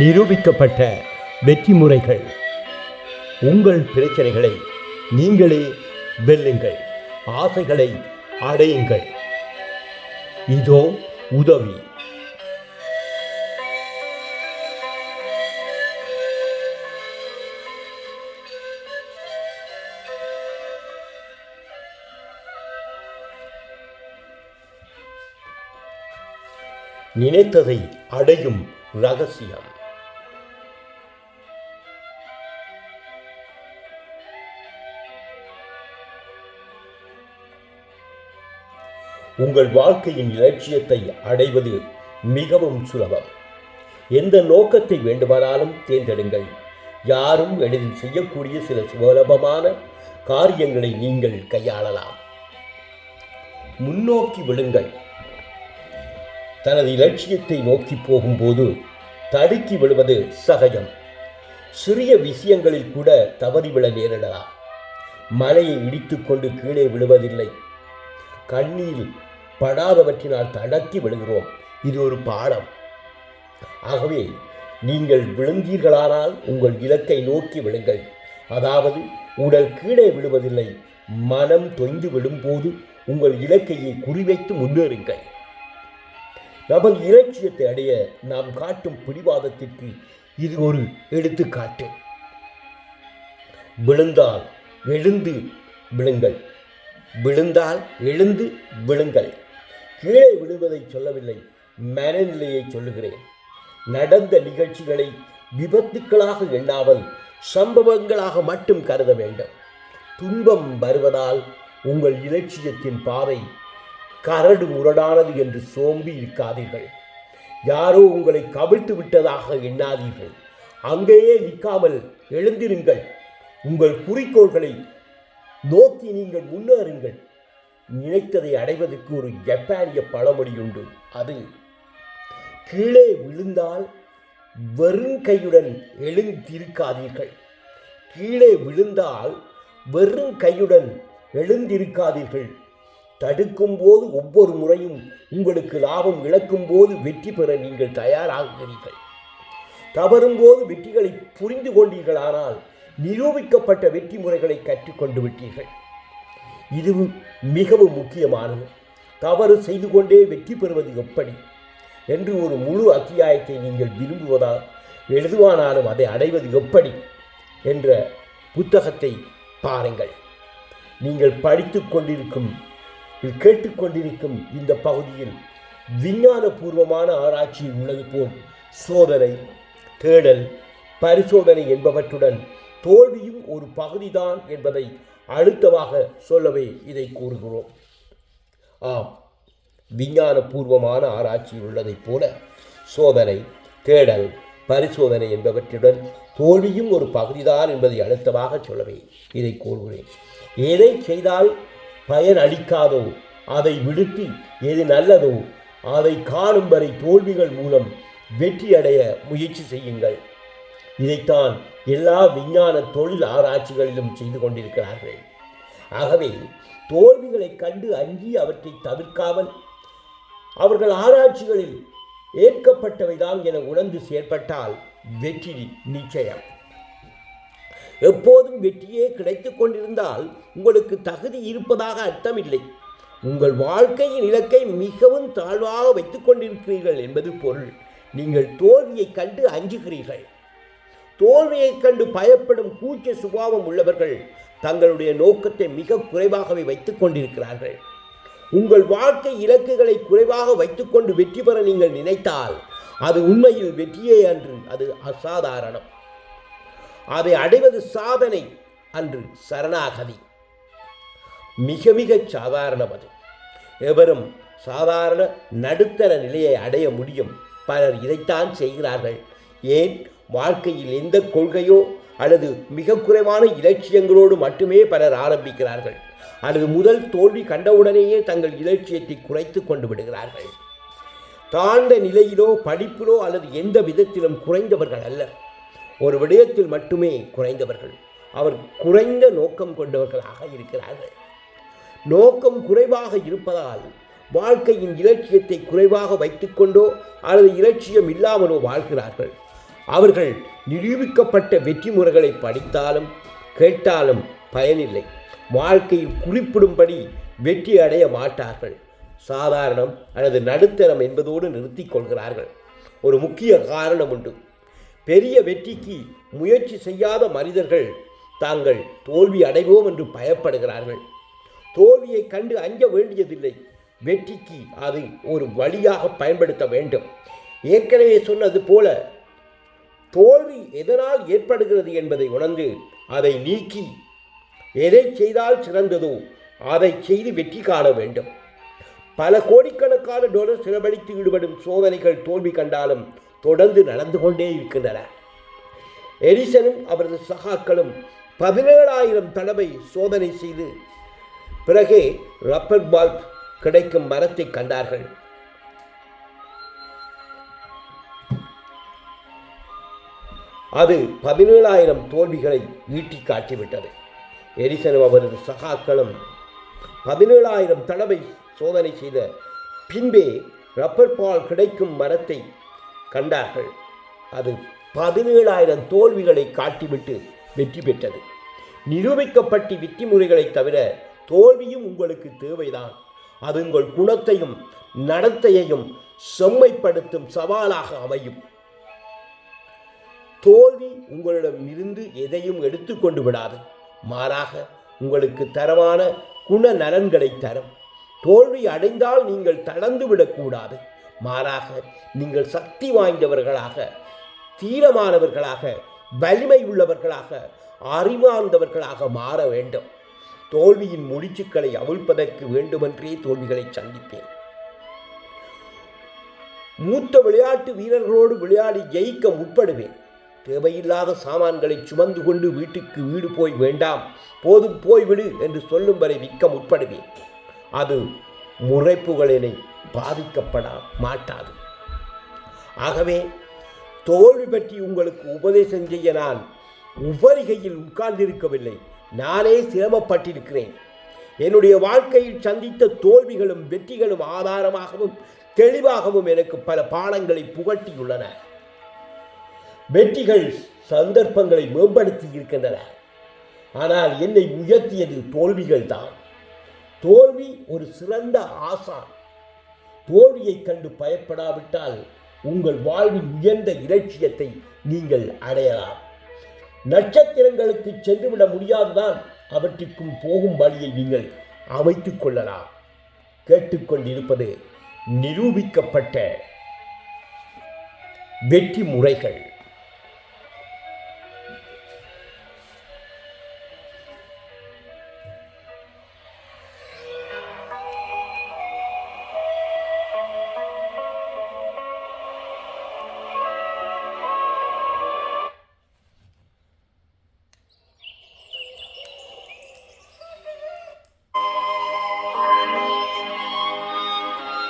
நிரூபிக்கப்பட்ட வெற்றி முறைகள் உங்கள் பிரச்சனைகளை நீங்களே வெல்லுங்கள். ஆசைகளை அடையுங்கள். இதோ உதவி. நினைத்ததை அடையும் ரகசியம். உங்கள் வாழ்க்கையின் இலட்சியத்தை அடைவது மிகவும் சுலபம். எந்த நோக்கத்தை வேண்டுமானாலும் தேர்ந்தெடுங்கள். யாரும் எளிதில் செய்யக்கூடிய சில சுலபமான காரியங்களை நீங்கள் கையாளலாம். முன்னோக்கி விடுங்கள் தனது இலட்சியத்தை நோக்கி போகும்போது தடுக்கி விழுவது சகஜம். சிறிய விஷயங்களில் கூட தவறிவிட நேரிடலாம். மலையை இடித்துக்கொண்டு கீழே விழுவதில்லை. கண்ணீர் படாதவற்றினால் தடக்கி விழுகிறோம். இது ஒரு பாடம். ஆகவே நீங்கள் விழுந்தீர்களானால் உங்கள் இலக்கை நோக்கி விழுங்கள். அதாவது உடல் கீழே விழுவதில்லை மனம் தொய்ந்து விழும்போது உங்கள் இலக்கையை குறிவைத்து முன்னேறுங்கள். நமது இலட்சியத்தை அடைய நாம் காட்டும் பிடிவாதத்திற்கு இது ஒரு எடுத்துக்காட்டு. விழுந்தால் எழுந்து விழுங்கள். விழுந்தால் எழுந்து விழுங்கள். கீழே விழுவதை சொல்லவில்லை. மனநிலையை சொல்லுகிறேன். நடந்த நிகழ்ச்சிகளை விபத்துக்களாக எண்ணாமல் சம்பவங்களாக மட்டும் கருத வேண்டும். துன்பம் வருவதால் உங்கள் இலட்சியத்தின் பாதை கரடு முரடானது என்று சோம்பி இருக்காதீர்கள். யாரோ உங்களை கவிழ்த்து விட்டதாக எண்ணாதீர்கள். அங்கேயே நிற்காமல் எழுந்திருங்கள். உங்கள் குறிக்கோள்களை நோக்கி நீங்கள் முன்னேறுங்கள். நினைத்ததை அடைவதற்கு ஒரு ஜப்பானிய பழமொழி உண்டு அது கீழே விழுந்தால் வெறும் கையுடன் எழுந்திருக்காதீர்கள். கீழே விழுந்தால் வெறும் கையுடன் எழுந்திருக்காதீர்கள். தடுக்கும் போது ஒவ்வொரு முறையும் உங்களுக்கு லாபம் இழக்கும் போது வெற்றி பெற நீங்கள் தயாராகிறீர்கள். தவறும் போது வெற்றிகளை புரிந்து கொண்டீர்களானால் நிரூபிக்கப்பட்ட வெற்றி முறைகளை கற்றுக்கொண்டு விட்டீர்கள். இதுவும் மிகவும் முக்கியமானது. தவறு செய்து கொண்டே வெற்றி பெறுவது எப்படி? என்று ஒரு முழு அத்தியாயத்தை நீங்கள் விரும்புவதால் எழுதுவானாலும் அதை அடைவது எப்படி? என்ற புத்தகத்தை பாருங்கள். நீங்கள் படித்து கொண்டிருக்கும் கேட்டுக்கொண்டிருக்கும் இந்த பகுதியில் விஞ்ஞானபூர்வமான ஆராய்ச்சி உள்ளது போல் சோதனை தேடல் பரிசோதனை என்பவற்றுடன் தோல்வியும் ஒரு பகுதிதான் என்பதை அழுத்தமாக சொல்லவே இதை கூறுகிறோம். ஆம் விஞ்ஞானபூர்வமான ஆராய்ச்சி உள்ளதைப் போல சோதனை தேடல் பரிசோதனை என்பவற்றுடன் தோல்வியும் ஒரு பகுதிதான் என்பதை அழுத்தமாக சொல்லவே இதை கூறுகிறேன். எதை செய்தால் பயன் அளிக்காதோ அதை விடுத்து எது நல்லதோ அதை காணும் வரை தோல்விகள் மூலம் வெற்றியடைய முயற்சி செய்யுங்கள். இதைத்தான் எல்லா விஞ்ஞான தொழில் ஆராய்ச்சிகளிலும் செய்து கொண்டிருக்கிறார்கள். ஆகவே தோல்விகளை கண்டு அஞ்சி அவற்றை தவிர்க்காமல் அவர்கள் ஆராய்ச்சிகளில் ஏற்கப்பட்டவைதான் என உணர்ந்து செயற்பட்டால் வெற்றி நிச்சயம். எப்போதும் வெற்றியே கிடைத்துக் கொண்டிருந்தால் உங்களுக்கு தகுதி இருப்பதாக அர்த்தமில்லை. உங்கள் வாழ்க்கையின் இலக்கை மிகவும் தாழ்வாக வைத்துக் கொண்டிருக்கிறீர்கள் என்பது பொருள். நீங்கள் தோல்வியை கண்டு அஞ்சுகிறீர்கள். தோல்வியைக் கண்டு பயப்படும் கூச்ச சுபாவம் உள்ளவர்கள் தங்களுடைய நோக்கத்தை மிக குறைவாகவே வைத்துக் கொண்டிருக்கிறார்கள். உங்கள் வாழ்க்கை இலக்குகளை குறைவாக வைத்துக்கொண்டு வெற்றி பெற நீங்கள் நினைத்தால் அது உண்மையில் வெற்றியே அன்று அது அசாதாரணம். அதை அடைவது சாதனை அன்று சரணாகதி. மிக மிக சாதாரணம் அது. எவரும் சாதாரண நடுத்தர நிலையை அடைய முடியும். பலர் இதைத்தான் செய்கிறார்கள். ஏன்? வாழ்க்கையில் எந்த கொள்கையோ அல்லது மிக குறைவான இலட்சியங்களோடு மட்டுமே பலர் ஆரம்பிக்கிறார்கள். அல்லது முதல் தோல்வி கண்டவுடனேயே தங்கள் இலட்சியத்தை குறைத்து கொண்டு விடுகிறார்கள். தாழ்ந்த நிலையிலோ படிப்பிலோ அல்லது எந்த விதத்திலும் குறைந்தவர்கள் அல்ல ஒரு விடயத்தில் மட்டுமே குறைந்தவர்கள். அவர் குறைந்த நோக்கம் கொண்டவர்களாக இருக்கிறார்கள். நோக்கம் குறைவாக இருப்பதால் வாழ்க்கையின் இலட்சியத்தை குறைவாக வைத்துக்கொண்டோ அல்லது இலட்சியம் இல்லாமலோ வாழ்கிறார்கள். அவர்கள் நிரூபிக்கப்பட்ட வெற்றி முறைகளை படித்தாலும் கேட்டாலும் பயனில்லை. வாழ்க்கையில் குறிப்பிடும்படி வெற்றி அடைய மாட்டார்கள். சாதாரணம் அல்லது நடுத்தரம் என்பதோடு நிறுத்திக் கொள்கிறார்கள். ஒரு முக்கிய காரணம் உண்டு. பெரிய வெற்றிக்கு முயற்சி செய்யாத மனிதர்கள் தாங்கள் தோல்வி அடைவோம் என்று பயப்படுகிறார்கள். தோல்வியை கண்டு அஞ்ச வேண்டியதில்லை. வெற்றிக்கு அது ஒரு வழியாக பயன்படுத்த வேண்டும். ஏற்கனவே சொன்னது போல தோல்வி எதனால் ஏற்படுகிறது என்பதை உணர்ந்து அதை நீக்கி எதை செய்தால் சிறந்ததோ அதை செய்து வெற்றி காண வேண்டும். பல கோடிக்கணக்கான டொலர் செலவழித்து ஈடுபடும் சோதனைகள் தோல்வி கண்டாலும் தொடர்ந்து நடந்து கொண்டே இருக்கின்றன. எடிசனும் அவரது சகாக்களும் பதினேழாயிரம் தடவை சோதனை செய்து பிறகே ரப்பர் பால்ப் கிடைக்கும் மரத்தை கண்டார்கள். அது பதினேழாயிரம் தோல்விகளை ஈட்டி காட்டிவிட்டது. எரிசனும் அவரது சகாக்களும் பதினேழாயிரம் தடவை சோதனை செய்த பின்பே ரப்பர் பால் கிடைக்கும் மரத்தை கண்டார்கள். அது பதினேழாயிரம் தோல்விகளை காட்டிவிட்டு வெற்றி பெற்றது. நிரூபிக்கப்பட்ட வெற்றி முறைகளை தவிர தோல்வியும் உங்களுக்கு தேவைதான். அது உங்கள் குணத்தையும் நடத்தையையும் செம்மைப்படுத்தும் சவாலாக அமையும். தோல்வி உங்களிடம் இருந்து எதையும் எடுத்துக்கொண்டு விடாது. மாறாக உங்களுக்கு தரமான குண நலன்களை தரும். தோல்வி அடைந்தால் நீங்கள் தளர்ந்து விடக்கூடாது. மாறாக நீங்கள் சக்தி வாய்ந்தவர்களாக தீரமானவர்களாக வலிமை உள்ளவர்களாக அறிவார்ந்தவர்களாக மாற வேண்டும். தோல்வியின் முடிச்சுக்களை அவிழ்ப்பதற்கு வேண்டுமென்றே தோல்விகளை சந்திப்பேன். மூத்த விளையாட்டு வீரர்களோடு விளையாடி ஜெயிக்க முற்படுவேன். தேவையில்லாத சாமான்களை சுமந்து கொண்டு வீட்டுக்கு வீடு போய் வேண்டாம். போதும் போய்விடு என்று சொல்லும் வரை விற்க முற்படுவேன் அது முறைப்புகளினை பாதிக்கப்பட மாட்டாது. ஆகவே தோல்வி பற்றி உங்களுக்கு உபதேசம் செய்ய நான் உபரிகையில் உட்கார்ந்திருக்கவில்லை. நானே சிரமப்பட்டிருக்கிறேன். என்னுடைய வாழ்க்கையில் சந்தித்த தோல்விகளும் வெற்றிகளும் ஆதாரமாகவும் தெளிவாகவும் எனக்கு பல பாடங்களை புகட்டியுள்ளன. வெற்றிகள் சந்தர்ப்பங்களை மேம்படுத்தி இருக்கின்றன. ஆனால் என்னை உயர்த்தியது தோல்விகள் தான். தோல்வி ஒரு சிறந்த ஆசான். தோல்வியை கண்டு பயப்படாவிட்டால் உங்கள் வாழ்வின் உயர்ந்த இலட்சியத்தை நீங்கள் அடையலாம். நட்சத்திரங்களுக்கு சென்றுவிட முடியாதுதான் அவற்றிற்கும் போகும் வழியை நீங்கள் அமைத்துக் கொள்ளலாம். கேட்டுக்கொண்டிருப்பது நிரூபிக்கப்பட்ட வெற்றி முறைகள்